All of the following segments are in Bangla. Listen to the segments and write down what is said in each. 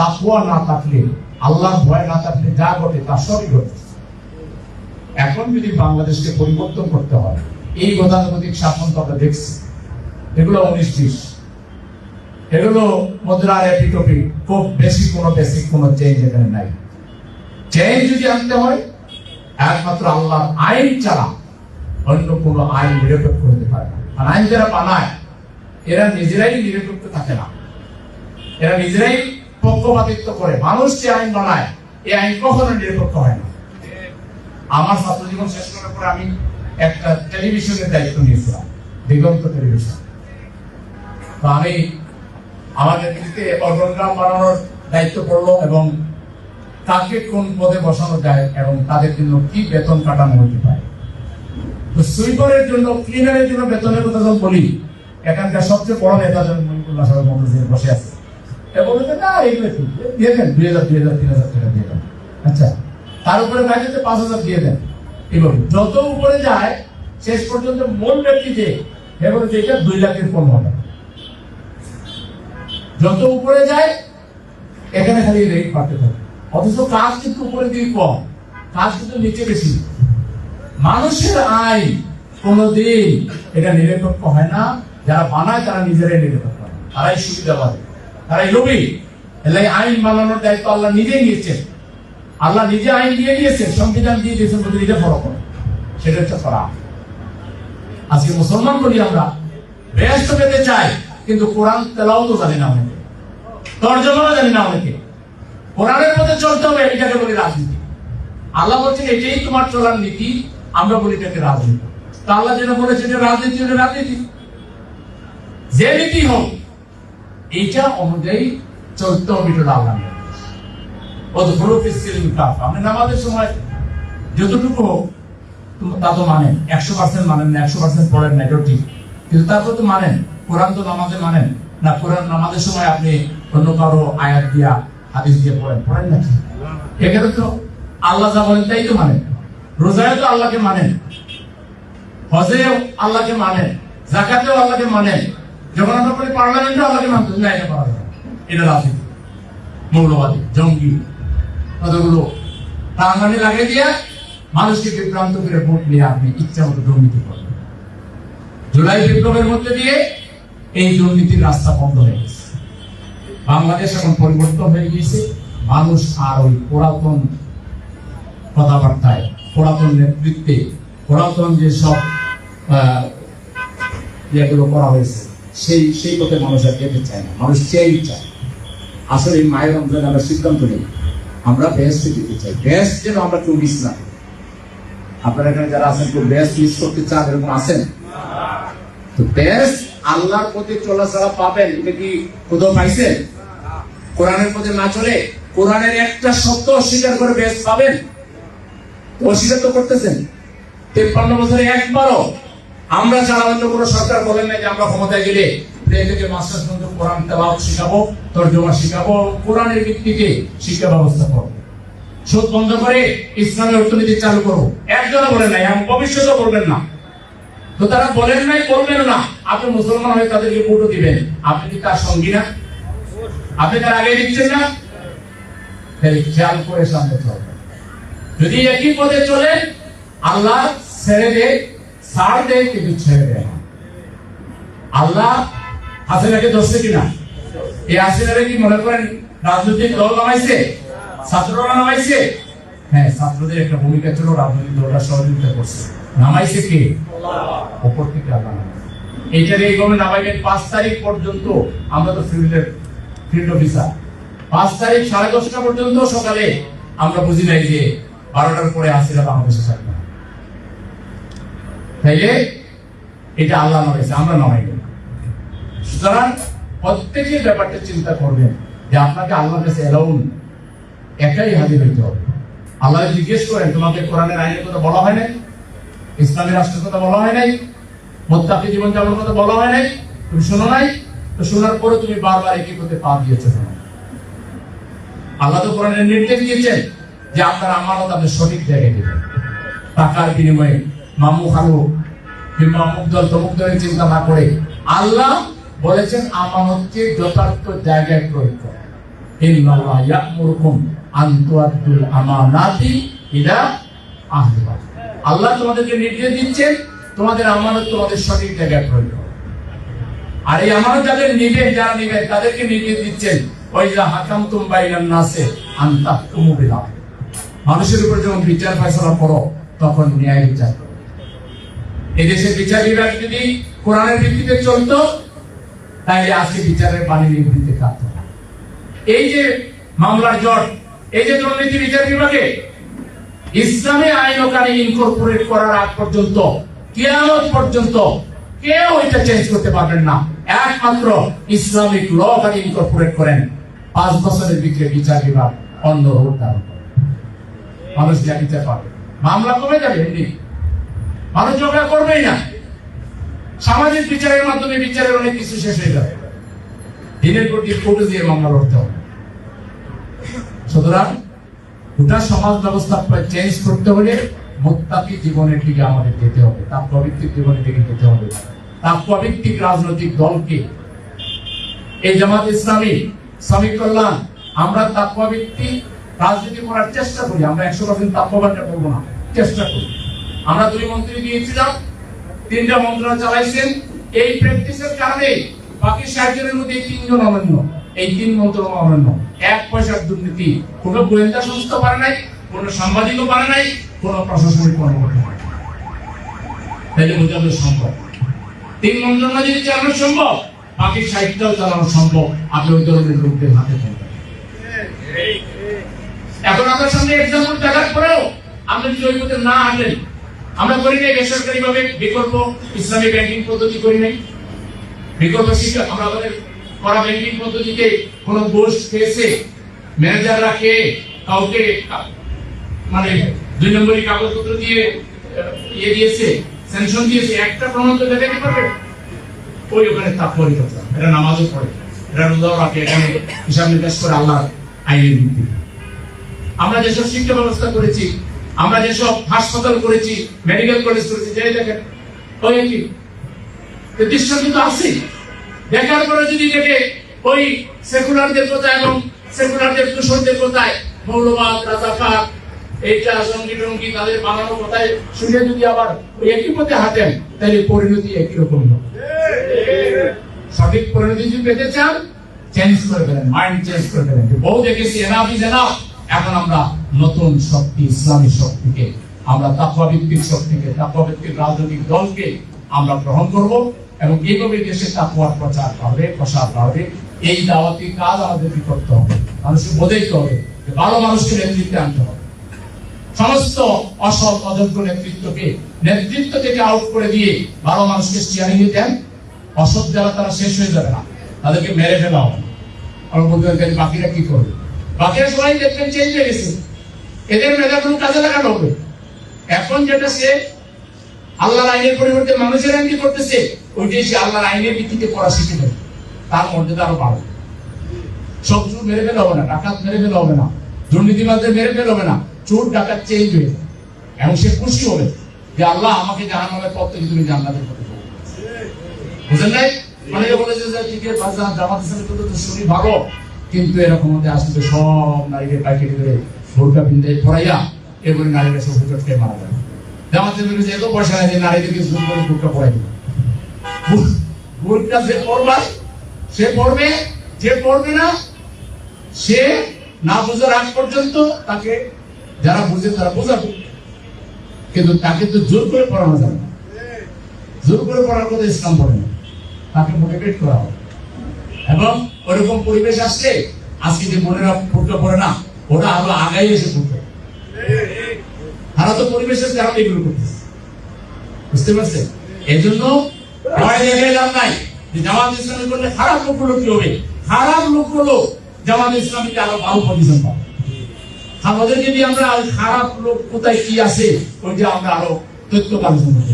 তাকুয়া না থাকলে, আল্লাহর ভয় না থাকলে যা ঘটে তা সবই ঘটে। এখন যদি বাংলাদেশকে পরিবর্তন করতে হয়, এই গতানুগতিক শাসন তো আমরা দেখছি। এগুলো উনিশ বিশ এগুলো মুদ্রার এপিটপি খুব বেশি কোনো বেসিক কোনো চেঞ্জ এখানে নাই। চেঞ্জ যদি আনতে হয়, একমাত্র আল্লাহর আইন ছাড়া অন্য কোনো আইন নিরপেক্ষ হতে পারে না। আর আইন যারা বানায়, এরা নিজেরাই নিরপেক্ষ থাকে না। এরা নিজেরাই পক্ষপাতিত্ব করে। মানুষ যে আইন বানায়, এই আইন কখনো নিরপেক্ষ হয় না। আমার ছাত্র জীবন শেষ করার পরে আমি একটা টেলিভিশনের দায়িত্ব নিয়েছিলাম, দিগন্ত টেলিভিশন। তো আমি আমার নেতৃত্বে অর্গানগ্রাম বানানোর দায়িত্ব পড়ল এবং তাকে কোন পদে বসানো যায় এবং তাদের জন্য কি বেতন কাটানো হতে পারে। তো সুইপারের জন্য, ক্লিনারের জন্য বেতনের কথা যখন বলি, এখানকার সবচেয়ে বড় নেতা যখন মনিপুল্লাহ সাহেব মন্ত্রী বসে আছে। আচ্ছা তার উপরে পাঁচ হাজার দিয়ে দেন। এবার যত উপরে যায়, শেষ পর্যন্ত যে দুই লাখের হবে। যত উপরে যায়, এখানে খালি রেট অথচ কাজ কিন্তু উপরে কম, কাজ কিন্তু নিচে বেশি। মানুষের আয় কোনোদিন এটা নিরপেক্ষ হয় না। যারা বানায়, তারা নিজেরাই নিরপেক্ষ হয়। তারাই সুবিধাবাদী। তারাই লোভী। এলাই আইন বানানোর দায়িত্ব আল্লাহ নিজেই নিয়েছেন। আল্লাহ নিজে আইন দিয়ে দিয়েছেন, সংবিধান দিয়ে দিয়েছেন বলে নিজে ফলো করে সেটা হচ্ছে করা। আজকে মুসলমান বলি আমরা বেশ পেতে চাই, কিন্তু কোরআন তেলাও তো জানি না অনেকে। তর্জমাও জানি না অনেকে। কোরআনের মধ্যে চলতে হবে, এটাকে বলি রাজনীতি। আল্লাহ বলছেন, এটাই তোমার চলার নীতি, আমরা বলি এটাকে রাজনীতি। তা আল্লাহ যেটা বলেছে এটা রাজনীতি রাজনীতি। যে নীতি হোক এইটা অনুযায়ী হবে এটা আল্লাহ আপনি সময় যতটুকু তো- তা মানেন। একশো পার্সেন্ট মানেন না, একশো পার্সেন্ট পড়েন না ঠিক। কিন্তু তারপর তো মানেন, কোরআন তো নামাজে মানেন। না, কোরআন নামাজের সময় আপনি অন্য কারও আয়াত দিয়া, হাদিস দিয়ে পড়েন পড়েন না তো আল্লাহ যা বলেন তাই তো মানেন। রোজায় তো আল্লাহকে মানেন। হজে আল্লাহকে মানেন। জাকাতেও আল্লাহকে মানেন। যখন আমরা বলি পার্লামেন্টও আল্লাহকে মানতে না এটা করা যাবে এটা রাজনীতি। মৌলবাদী জঙ্গি কতগুলো টাঙ্গানি লাগিয়ে দিয়ে মানুষকে বিভ্রান্ত করে ভোট নিয়ে আপনি ইচ্ছা মতো দুর্নীতি করবেন। জুলাই বিপ্লবের মধ্যে দিয়ে এই দুর্নীতির রাস্তা বন্ধ হয়ে গেছে। বাংলাদেশ এখন পরিবর্তন হয়ে গিয়েছে। মানুষ আর ওই পুরাতন কথাবার্তায় পুরাতন নেতৃত্বে পুরাতন যে সব আহ, যেগুলো করা হয়েছে সেই সেই পথে মানুষ আর যেতে চায় না। মানুষ চেয়েই চায়। আসলে এই মায়ের রমজান আমরা সিদ্ধান্ত নেই। আমরা বেস্ট দিতে চাই। বেস্ট যেন আমরা কেউ মিস না আপনারা এখানে যারা আছেন, কেউ বেস্ট মিস করতে চান, এরকম আছেন? তো বেস্ট আল্লাহর পথে চলাচলা পাবেন। এটা কি কোথাও পাইছেন কোরআনের পথে না চলে? কোরআনের একটা সত্য অস্বীকার করে বেস্ট পাবেন? অস্বীকার তো করতেছেন। তেপ্পান্ন বছরে একবারও আমরা ছাড়া অন্য কোনো সরকার বলেন না যে আমরা ক্ষমতায় গেলে থেকে মাস্টার্স পর্যন্ত কোরআন তেলাওয়াত শিখাবো, তর্জমা শিখাবো, কোরআনের ভিত্তিতে শিক্ষা ব্যবস্থা করব। সুদ বন্ধ করে ইসলামের অর্থনীতি চালু করব। একজনও বলেন নাই এবং ভবিষ্যতেও করবেন না। তো তারা বলেন নাই, করবেন না। আপনি মুসলমান হয়ে তাদেরকে ভোটও দিবেন। আপনি কি তার সঙ্গী না? আপনি তার আগে দিচ্ছেন না? খেয়াল করে সামনে চলবেন যদি একই পথে চলে আল্লাহ ছেড়ে দে কিনা? কি মনে করেন রাজনৈতিক দল নামাইছে? ছাত্ররা নামাইছে? হ্যাঁ ছাত্রদের একটা ভূমিকা ছিল রাজনৈতিক সহযোগিতা করছে। নামাইছে কে? ওপর থেকে আল্লাহ এইটার এই নামাইবেন পাঁচ তারিখ পর্যন্ত আমরা তো ফিল্ডের ফিল্ড অফিসার পাঁচ তারিখ সাড়ে দশটা পর্যন্ত সকালে আমরা বুঝি নাই যে বারোটার পরে হাসিনা বাংলাদেশে থাকবে। তাইলে এটা আল্লাহ নামাইছে আমরা নামাই না। সুতরাং প্রত্যেকে ব্যাপারটা চিন্তা করবেন যে আপনাকে আল্লাহর কাছে এলাউন একাই হাজির হইতে হবে। আল্লাহ জিজ্ঞেস করেন, তোমাকে কোরআনের আইনের কথা বলা হয় নাই? ইসলামী রাষ্ট্রের কথা বলা হয় নাই? মোত্তাকি জীবন যাপনের কথা বলা হয় নাই? তুমি শোনো নাই? তো শোনার পরে তুমি বারবার একই পথে পা দিয়েছ আল্লাহ তো কোরআনের নির্দেশ দিয়েছেন যে আপনার আমানত আপনি সঠিক জায়গায় দেবেন। টাকার বিনিময়ে মামু খালু কিংবা অমুক দল, তমুক দলের চিন্তা না করে। আল্লাহ বলেছেন, আমানতকে যথার্থ জায়গায় প্রয়োগ করো। আল্লাহ তোমাদেরকে নির্দেশ দিচ্ছেন, তোমাদের আমানত তোমাদের সঠিক জায়গায় প্রয়োগ। আর এই আমানত যাদের নিবেন যারা নিবেন তাদেরকে নির্দেশ দিচ্ছেন ওই যা হাকাম তুম নাসে আন্তা মানুষের উপর যখন বিচার ফয়সলা করো, তখন ন্যায় বিচার করো। এই দেশের বিচার বিভাগ যদি কোরআনের ভিত্তিতে চলতো, তাইলে আজকে বিচারের পানি নিবৃত্তি থাকতো না। এই যে মামলার জট, এই যে দুর্নীতি বিচার বিভাগে ইসলামে আইন ও কানে ইনকর্পোরেট করার আগ পর্যন্ত, কিয়ামত পর্যন্ত কেউ এটা চেঞ্জ করতে পারবেন না। একমাত্র ইসলামিক ল কানে ইনকর্পোরেট করেন। পাঁচ বছরের ভিতরে বিচার বিভাগ অন্য রূপ ধারণ মানুষ জানিতে পাবে মামলা কমে যাবে এমনি মানুষ ঝগড়া করবেই না। সামাজিক বিচারের মাধ্যমে বিচারের অনেক কিছু শেষ হয়ে যাবে। দিনের পর দিন কোর্টে দিয়ে মামলা লড়তে হবে। সুতরাং গোটা সমাজ ব্যবস্থা চেঞ্জ করতে হলে মুক্তাকি জীবনের দিকে আমাদের যেতে হবে। তার প্রবৃত্তিক জীবনের দিকে যেতে হবে। তার প্রবৃত্তিক রাজনৈতিক দলকে। এই জামাত ইসলামী, শ্রমিক কল্যাণ, আমরা তাৎপবিত্তি রাজনীতি করার চেষ্টা করি। আমরা একশো পার্সেন্ট তাৎপবানটা করব না। চেষ্টা করি। আমরা দুই মন্ত্রী দিয়েছিলাম, তিনটা মন্ত্রণা চালাইছেন। এই প্র্যাকটিসের কারণে বাকি ষাট জনের মধ্যে এই তিনজন অনন্য এই তিন মন্ত্রণা অনন্য এক পয়সার দুর্নীতি। কোন গোয়েন্দা সংস্থা পারে নাই, কোন সাংবাদিকও পারে নাই, কোন প্রশাসনিক কর্মকর্তা পারে। তাইলে বোঝানো সম্ভব। তিন মন্ত্রণা যদি চালানো সম্ভব, বাকি ষাটটাও চালানো সম্ভব। আপনি ওই ধরনের লোকদের হাতে এখন আপনার সামনে এক্সাম্পল দেখার পরেও আমরা যদি ওই না হাঁটেন আমরা করি নাই বেসরকারি ভাবে বিকল্প ইসলামী ব্যাংকিং পদ্ধতি করি নাই। বিকল্প শিক্ষা, আমরা করা ব্যাংকিং পদ্ধতিতে কোন ঘোষ খেয়েছে ম্যানেজাররা খেয়ে কাউকে মানে দুই নম্বরই কাগজপত্র দিয়ে ইয়ে দিয়েছে স্যাংশন দিয়েছে, একটা প্রমাণ তো দেখাতে পারবে। ওই ওখানে তাৎপর্য কথা এটা নামাজও পড়ে। এটা রোজাও রাখে, এখানে হিসাব নিকাশ করে আল্লাহ আইনের ভিত্তি আমরা যেসব শিক্ষা ব্যবস্থা করেছি আমরা যেসব হাসপাতাল করেছি মেডিকেল কলেজ করেছি, যাই দেখেন, ওই দৃশ্য কিন্তু আছে দেখার পরে যদি দেখে ওই সেকুলারদের কথা এবং সেকুলারদের দূষণদের কথায় মৌলবাদ, রাজাকার, এইটা সঙ্গী টঙ্গি তাদের বানানো কথায় শুনে যদি আবার ওই একই পথে হাঁটেন, তাহলে পরিণতি একই রকম সঠিক পরিণতি যদি পেতে চান চেঞ্জ করে ফেলেন মাইন্ড চেঞ্জ করে ফেলেন। বহু দেখেছি, এনাফ ইজ এনাফ। এখন আমরা নতুন শক্তি, ইসলামী শক্তিকে। আমরা তাকওয়াভিত্তিক শক্তিকে তাকওয়াভিত্তিক রাজনৈতিক দলকে আমরা গ্রহণ করব এবং এইভাবে দেশে তাকওয়ার প্রচার বাড়বে প্রসার বাড়বে এই দাওয়াতি কাজ আমাদেরকে করতে হবে? মানুষকে বোঝাইতে হবে যে ভালো মানুষকে নেতৃত্বে আনতে হবে। সমস্ত অসৎ, অযোগ্য নেতৃত্বকে, নেতৃত্ব থেকে আউট করে দিয়ে ভালো মানুষকে স্টিয়ারিং দেন। অসৎ যারা, তারা শেষ হয়ে যাবে না। তাদেরকে মেরে ফেলা হবে। আমার পারেন বাকিরা কি করবে? বাকিরা সবাই দেখবেন চেঞ্জ হয়ে গেছে। এদের মেধাগুলো কাজে লাগানো হবে। এখন যেটা সে আল্লাহর আইনের পরিবর্তে মানুষের আইন করতেছে, ওইটাই সে আল্লাহর আইনের ভিত্তিতে পড়া শিখে দেবে তার মর্যাদা আরও বাড়বে। শত্রু মেরে ফেলে হবে না, ডাকাত মেরে ফেলে হবে না দুর্নীতিবাদদের মেরে ফেলে হবে না, চোর ডাকাত চেঞ্জ হয়ে এবং সে খুশি হবে যে আল্লাহ আমাকে জাহান্নামের পথ থেকে তুমি জান্নাতের পথে। বুঝলেন নাই? অনেকে বলেছে যে আছে বাজার জামাত ইসলামের তো শরীর ভালো, কিন্তু এরকম আসলে সব নারীকে পাইকারি করে ভোরকা পিন্ডে পড়াইয়া এরপরে নারীরা সব হুটট খেয়ে মারা যাবে। জামাত যে এত পয়সা নেই যে নারীদেরকে জুম করে ভোরকা পড়াই দিবে। ভোরকা যে পড়বা, সে পড়বে, যে পড়বে না, সে না বোঝার আগ পর্যন্ত তাকে যারা বুঝে তারা বোঝাবে। কিন্তু তাকে তো জোর করে পড়ানো যাবে না। জোর করে পড়ার কথা ইসলাম বলে না। তাকে মোটিভেট করা হবে। এবং ওরকম পরিবেশ আসছে, আজকে যে বোনেরা ফুটতে পড়ে না ওরা আরও আগাই এসে ফুটবে তারা তো পরিবেশের কারণে এগুলো করতেছে। বুঝতে পারছেন? এই জন্য ভয় দেখে নাই যে জামাত ইসলামী করলে খারাপ লোকগুলো কি হবে? খারাপ লোকগুলো জামাত ইসলামীকে আরও ভালো পজিশন পাবে। আর ওদের যদি আমরা খারাপ লোক কোথায় কি আছে ওইটা আমরা আরও তথ্য করতে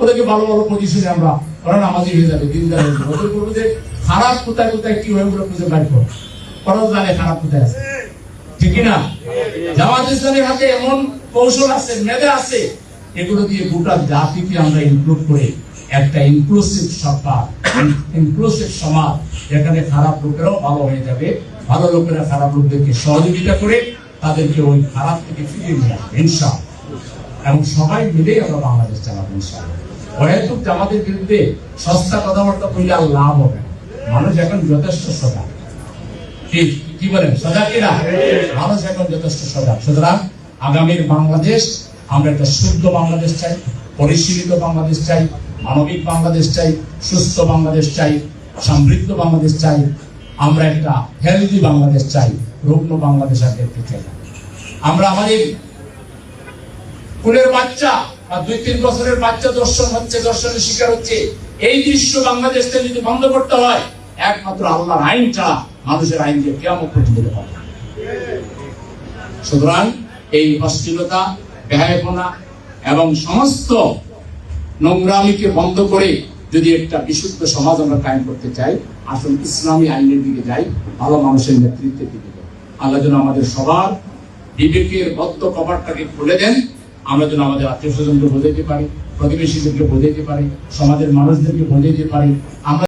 ওদেরকে ভালো ভালো পজিশনে আমরা, ওরা নামাজি হয়ে যাবে হয়ে যাবে। ওদের বলব যে খারাপ কোথায় কোথায় কি হয়ে ওগুলো খুঁজে করো। জানে খারাপ কোথায় আছে। ঠিক না? জামাত ইসলামের হাতে এমন কৌশল আছে, মেধে আছে, এগুলো দিয়ে গোটা জাতিকে আমরা করে একটা ইনক্লুসিভ সরকার ইনক্লুসিভ সমাজ, যেখানে খারাপ লোকেরাও ভালো হয়ে যাবে। ভালো লোকেরা খারাপ লোকদেরকে সহযোগিতা করে তাদেরকে ওই খারাপ থেকে ফিরিয়ে নিয়ে আসবে, ইনশাআল্লাহ। এবং সবাই মিলেই আমরা বাংলাদেশ চালাবো, ইনশাআল্লাহ। অহেতুক জামাতের বিরুদ্ধে সস্তা কথাবার্তা বললে আর লাভ হবে মানুষ এখন যথেষ্ট সজাগ। কি? বলেন? সজাগ কিনা মানুষ এখন যথেষ্ট সজাগ। সুতরাং আগামীর বাংলাদেশ আমরা একটা শুদ্ধ বাংলাদেশ চাই পরিশীলিত বাংলাদেশ চাই মানবিক বাংলাদেশ চাই সুস্থ বাংলাদেশ চাই সমৃদ্ধ বাংলাদেশ চাই আমরা একটা হেলদি বাংলাদেশ চাই রুগ্ন বাংলাদেশ আর দেখতে চাই আমরা আমাদের কুলের বাচ্চা বা দুই তিন বছরের বাচ্চা দর্শন হচ্ছে দর্শনের শিকার হচ্ছে এই দৃশ্য বাংলাদেশ থেকে যদি বন্ধ করতে হয়। একমাত্র আল্লাহর আইন ছাড়া মানুষের আইন দিয়ে কেমন দিতে পারে সুতরাং এই অশ্লীলতা ব্যয়পনা এবং সমস্ত নোংরামিকে বন্ধ করে যদি একটা বিশুদ্ধ সমাজ আমরা কায়েম করতে চাই, আসুন ইসলামী আইনের দিকে যাই, ভালো মানুষের নেতৃত্বের দিকে যাই। আল্লাহ যেন আমাদের সবার বিবেকের বদ্ধ কপাটটাকে খুলে দেন, আমরা যেন আমাদের আত্মীয় স্বজনকে বোঝাইতে পারি, প্রতিবেশীদেরকে বোঝাইতে পারি, সমাজের মানুষদেরকে বোঝাইতে পারি আমরা